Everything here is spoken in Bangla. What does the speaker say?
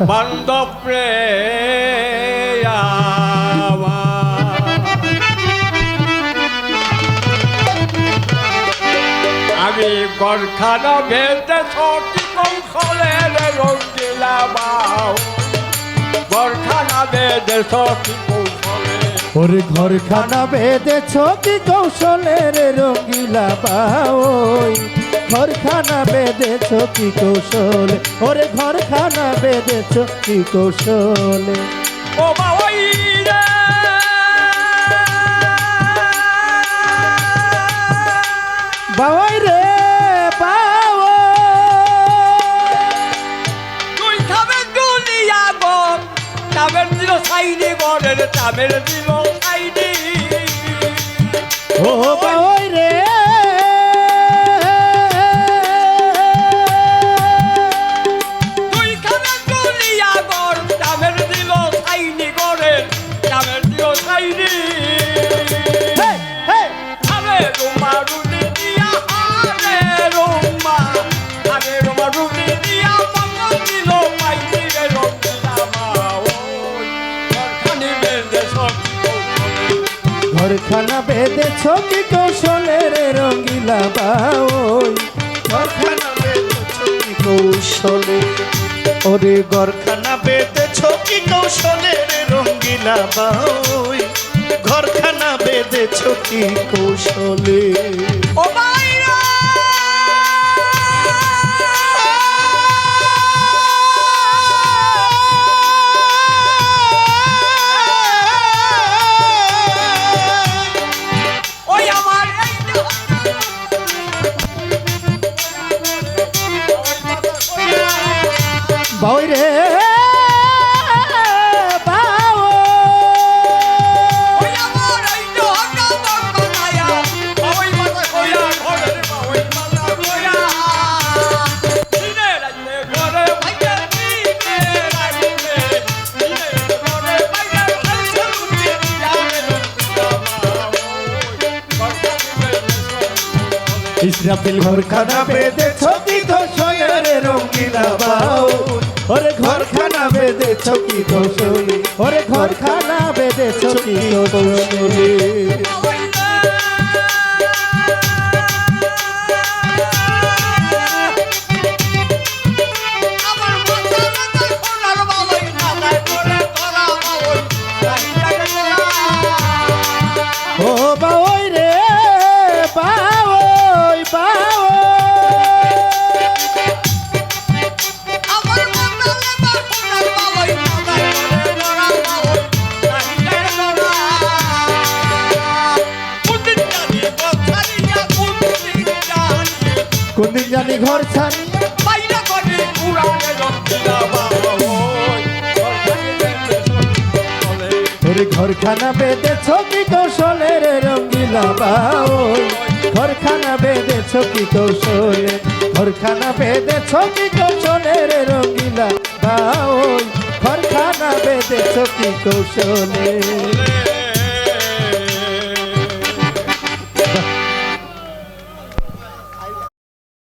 বান্ধব আমি গরখানা ভেলতে সটি কৌশলের রঙ্গিলা বাউ গরখানা বেদে সটি কৌশলে ওরে ঘরখানা বেঁধেছ কি কৌশলের রঙ্গিলা বাওই ঘরখানা বেঁধেছ কি কৌশলে? ওরে ঘরখানা বেঁধেছ কি কৌশলে? ও রে! বাবাই রে তুই খাবে দুনিয়া গর তাবের দিল সাইনি গরের তাবের দিল। ঘরখানা বেঁধেছ কি কৌশলের রঙিলা বাউল। ঘরখানা বেঁধেছ কি কৌশলে ওরে ঘরখানা বেঁধেছ কি কৌশলের রঙিলা বাউল। ঘরখানা বেঁধেছ কি কৌশলে ও বাইরা সব খানা ঘরখানা ছকি তো সয়ারে রঙিলা বাউ ওরে ঘর ঘরখানা বেঁধেছ কি কৌশলে ওরে ঘরখানা বেঁধেছ কি কৌশলে আমার কোনদিন জানি ঘর ছানি বাইরে করে ঘরখানি বেঁধে চলে ওরে ঘরখানা বেঁধেছ কি কৌশলের রঙ্গিলা বাওই ঘরখানা বেঁধেছ কি কৌশলে ঘরখানা বেঁধেছ কি কৌশলের রঙ্গিলা বাওই ঘরখানা বেঁধেছ কি কৌশলে